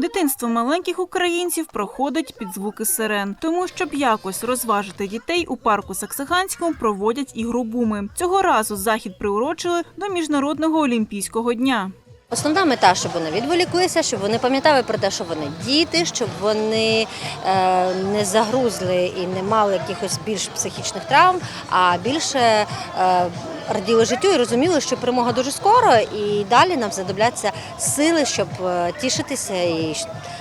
Дитинство маленьких українців проходить під звуки сирен. Тому, щоб якось розважити дітей, у парку Саксаганському проводять ігробуми. Цього разу захід приурочили до міжнародного олімпійського дня. Основна мета, щоб вони відволіклися, щоб вони пам'ятали про те, що вони діти, щоб вони е, не загрузли і не мали якихось більш психічних травм, а більше е, раділи життю і розуміли, що перемога дуже скоро, і далі нам знадобляться сили, щоб е, тішитися і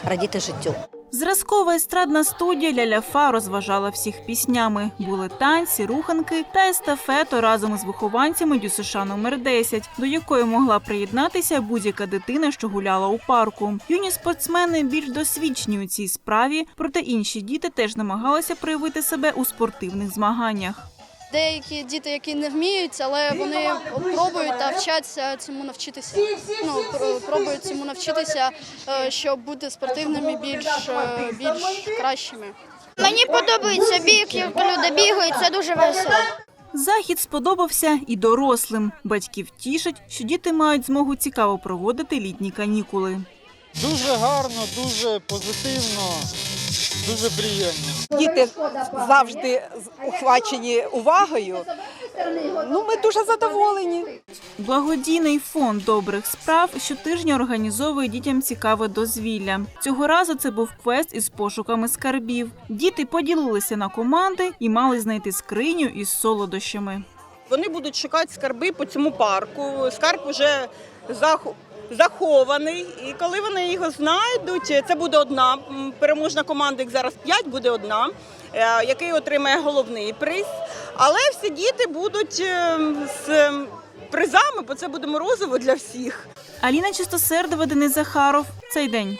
радіти життю. Зразкова естрадна студія Ляляфа розважала всіх піснями. Були танці, руханки та естафету разом із вихованцями ДЮСШ номер 10, до якої могла приєднатися будь-яка дитина, що гуляла у парку. Юні спортсмени більш досвідчені у цій справі, проте інші діти теж намагалися проявити себе у спортивних змаганнях. Деякі діти, які не вміють, але вони пробують та вчаться цьому навчитися. Ну пробують цьому навчитися, е, щоб бути спортивними більш, е, більш кращими. Мені подобається біг, як люди бігають, це дуже весело. Захід сподобався і дорослим. Батьків тішить, що діти мають змогу цікаво проводити літні канікули. Дуже гарно, дуже позитивно, дуже приємно. Діти завжди ухвачені увагою. Ну, ми дуже задоволені. Благодійний фонд добрих справ щотижня організовує дітям цікаве дозвілля. Цього разу це був квест із пошуками скарбів. Діти поділилися на команди і мали знайти скриню із солодощами. Вони будуть шукати скарби по цьому парку. Скарб вже зах- захований. І коли вони його знайдуть, це буде одна переможна команда, їх зараз п'ять, буде одна, е, який отримає головний приз. Але всі діти будуть е, з призами, бо це буде морозиво для всіх. Аліна Чистосердова, Денис Захаров. Цей день.